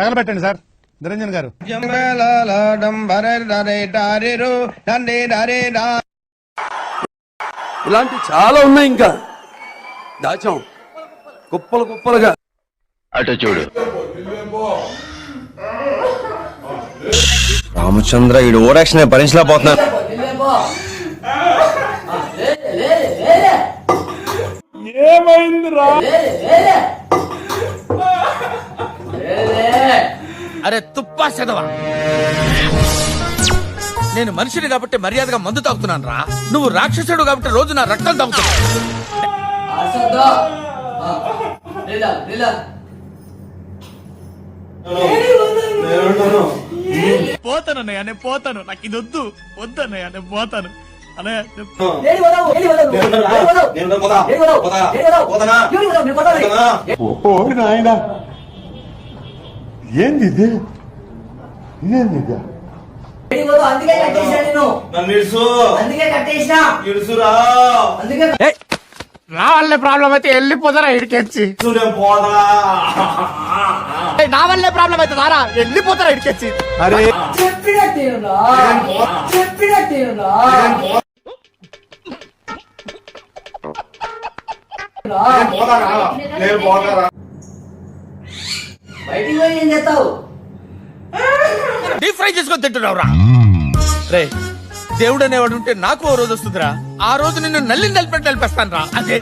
తగలబెట్టండి sir. Niranjan గారు. ఇలాంటి చాలా ఉన్నాయి ఇంకా. దాచాం. కుప్పలు కుప్పలుగా. అటు చూడు. రామచంద్ర ఈడు ఓరాక్షన్ భరించలేకపోతున్నాను అరే తుప్పా చదవా నేను మనిషిని కాబట్టి మర్యాదగా మందు తాగుతున్నాను రా. నువ్వు రాక్షసుడు కాబట్టి రోజు నా రక్తం తాగుతున్నావు. పోతానన్నయ్య నేను పోతాను. నాకు ఇది వద్దు. వద్దన్నయ్య నేను పోతాను. అన్నయ్య ఓ నాయన. ఏంది ఇది? ఇదేంది ఇది అందుకే కట్టేసా నేను అందుకే కట్టేసిన అందుకే నా వల్లే ప్రాబ్లం అయితే వెళ్ళిపోతారా ఇడికెచ్చి? నా వల్లే ప్రాబ్లం అయితే రారా వెళ్ళిపోతారా ఇడికెచ్చి? అరే. చెప్పినట్టేనురా చెప్పినట్టేనురా బయటికి పోయి ఏం చేస్తావు? డీప్ ఫ్రై చేసుకొని తింటున్నావురా. రే దేవుడు అనేవాడు ఉంటే నాకు ఓ రోజు వస్తుందిరా. ఆ రోజు నిన్ను నల్లి నలిపెట్టి నలిపేస్తాను రా అదే.